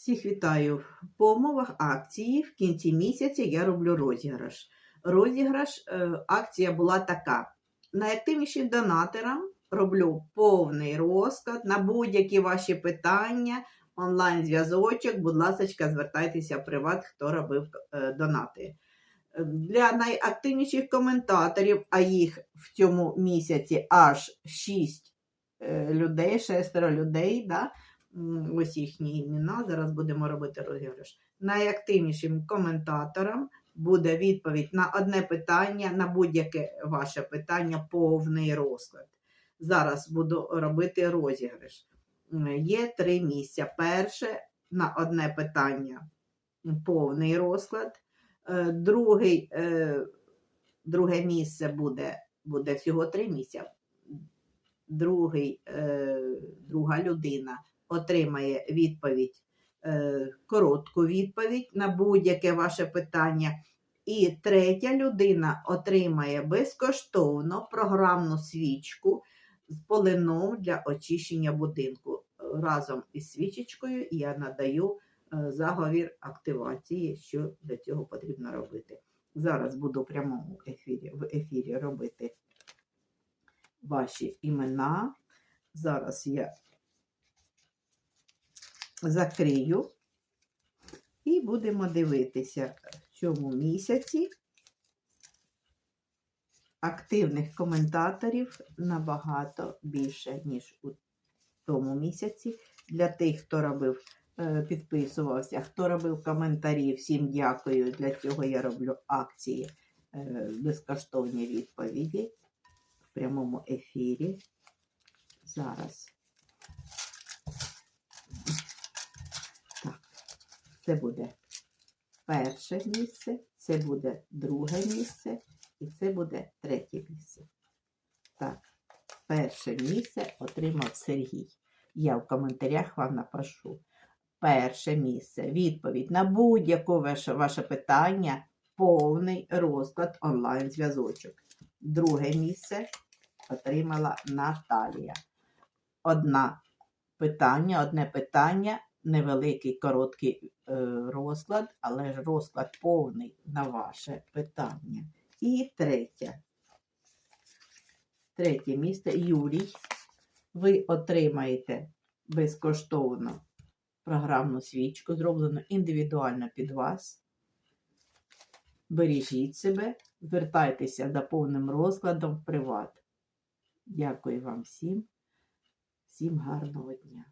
Всіх вітаю. По умовах акції в кінці місяця я роблю розіграш. Розіграш е, акція була така: найактивнішим донаторам роблю повний розклад на будь-які ваші питання, онлайн-зв'язочок. Будь ласка, звертайтеся в приват, хто робив е, донати. Е, Для найактивніших коментаторів, а їх в цьому місяці аж 6 людей, шестеро людей. Да? Ось їхні імена. Зараз будемо робити розіграш. Найактивнішим коментаторам буде відповідь на одне питання, на будь-яке ваше питання, повний розклад. Зараз буду робити розіграш. Є три місця. Перше на одне питання повний розклад. Е, Другий, е, друге місце буде, буде всього три місця. Другий, е, друга людина отримає відповідь, е, коротку відповідь на будь-яке ваше питання. І третя людина отримає безкоштовно програмну свічку з полином для очищення будинку. Разом із свічечкою я надаю е, заговір активації, що для цього потрібно робити. Зараз буду в прямому ефірі, в ефірі робити ваші імена. Зараз я закрию і будемо дивитися в цьому місяці. Активних коментаторів набагато більше, ніж у тому місяці. Для тих, хто робив, е, підписувався, хто робив коментарі, всім дякую. Для цього я роблю акції е, безкоштовні відповіді в прямому ефірі. Зараз. Це буде перше місце, це буде друге місце і це буде третє місце. Так, перше місце отримав Сергій. Я в коментарях вам напишу. Перше місце. Відповідь на будь-яке ваше, ваше питання, повний розклад онлайн-зв'язочок. Друге місце отримала Наталія. Одна питання, одне питання, невеликий короткий е, розклад, але ж розклад повний на ваше питання. І третє. Третє місце Юрій. Ви отримаєте безкоштовно програмну свічку, зроблену індивідуально під вас. Бережіть себе, звертайтеся за повним розкладом в приват. Дякую вам всім. Всім гарного дня.